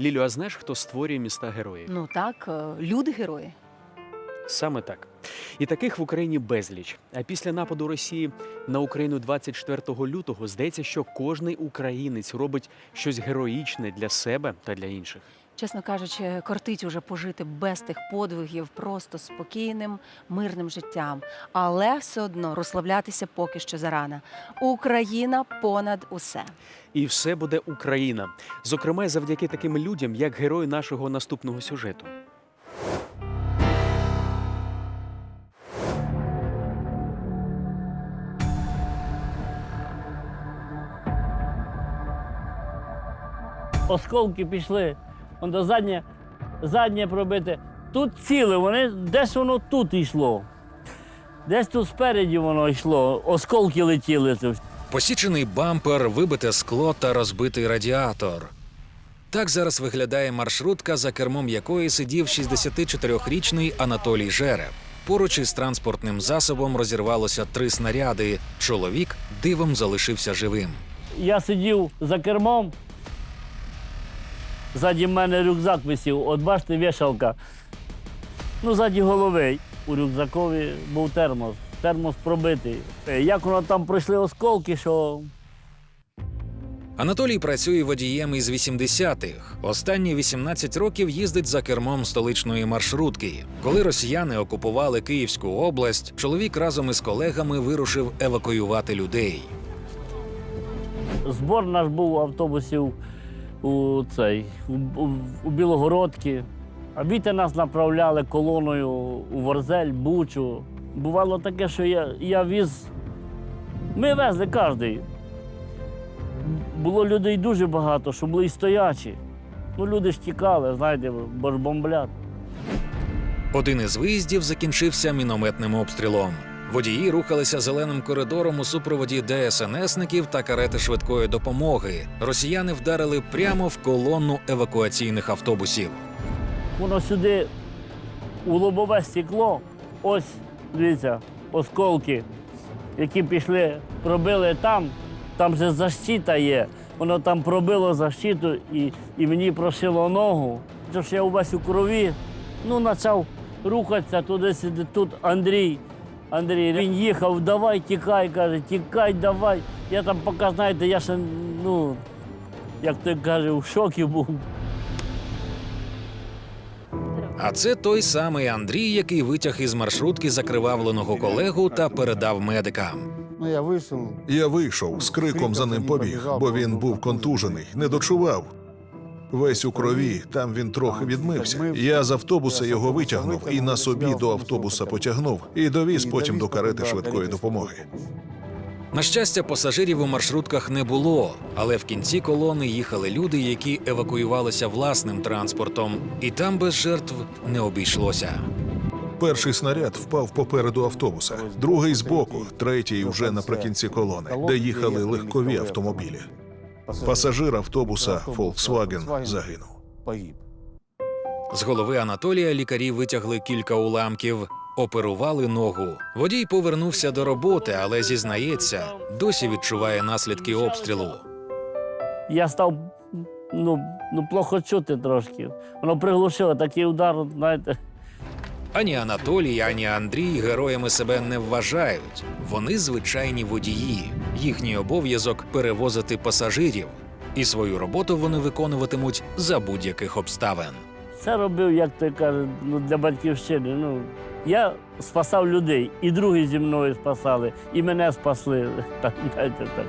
Лілю, а знаєш, хто створює міста героїв? Ну так, е, люди герої. Саме так. І таких в Україні безліч. А після нападу Росії на Україну 24 лютого здається, що кожний українець робить щось героїчне для себе та для інших. Чесно кажучи, кортить уже пожити без тих подвигів, просто спокійним, мирним життям. Але все одно розслаблятися поки що зарано. Україна понад усе. І все буде Україна. Зокрема, завдяки таким людям, як герої нашого наступного сюжету. осколки пішли. Он до заднє, заднє пробите. Тут ціле, вони, десь воно тут йшло. Десь тут спереді воно йшло, осколки летіли. Посічений бампер, вибите скло та розбитий радіатор. Так зараз виглядає маршрутка, за кермом якої сидів 64-річний Анатолій Жереб. Поруч із транспортним засобом розірвалося три снаряди. Чоловік дивом залишився живим. Я сидів за кермом. Ззаді мене рюкзак висів. От бачите, вішалка. Ну, ззаді голови. У рюкзакові був термос. Термос пробитий. Е, Як воно там пройшли осколки, що Анатолій працює водієм із 80-х. Останні 18 років їздить за кермом столичної маршрутки. Коли росіяни окупували Київську область, чоловік разом із колегами вирушив евакуювати людей. Збор наш був автобусів у цей у, у, у Білогородки. А віти нас направляли колоною у Ворзель, Бучу. Бувало таке, що я, я віз. Ми везли кожен. Було людей дуже багато, що були і стоячі. Ну, люди ж тікали, знаєте, бо ж бомблять. Один із виїздів закінчився мінометним обстрілом. Водії рухалися зеленим коридором у супроводі ДСНСників та карети швидкої допомоги. Росіяни вдарили прямо в колонну евакуаційних автобусів. Воно сюди у лобове стекло, ось дивіться, осколки, які пішли, пробили там, там же защита є. Воно там пробило защиту і, і мені прошило ногу. Тож я увесь у крові, ну, почав рухатися туди сюди. Тут Андрій. Андрій, він їхав, давай, тікай, каже, тікай, давай. Я там поки, знаєте, я ще, ну, як той каже, в шокі був. А це той самий Андрій, який витяг із маршрутки закривавленого колегу та передав медикам. Ну, я вийшов. Я вийшов з криком за ним побіг, бо він був контужений, не дочував. Весь у крові, там він трохи відмився. Я з автобуса його витягнув і на собі до автобуса потягнув і довіз потім до карети швидкої допомоги. На щастя, пасажирів у маршрутках не було, але в кінці колони їхали люди, які евакуювалися власним транспортом, і там без жертв не обійшлося. Перший снаряд впав попереду автобуса, другий збоку, третій вже наприкінці колони, де їхали легкові автомобілі. Пасажир автобуса Volkswagen загинув. Погиб. З голови Анатолія лікарі витягли кілька уламків, оперували ногу. Водій повернувся до роботи, але зізнається, досі відчуває наслідки обстрілу. я став ну, ну, плохо чути трошки. Воно приглушило такий удар, знаєте. Ані Анатолій, ані Андрій героями себе не вважають. Вони звичайні водії. Їхній обов'язок перевозити пасажирів. І свою роботу вони виконуватимуть за будь-яких обставин. Це робив, як той каже, ну, для батьківщини. Ну, я спасав людей, і другі зі мною спасали, і мене спасли. Так, так.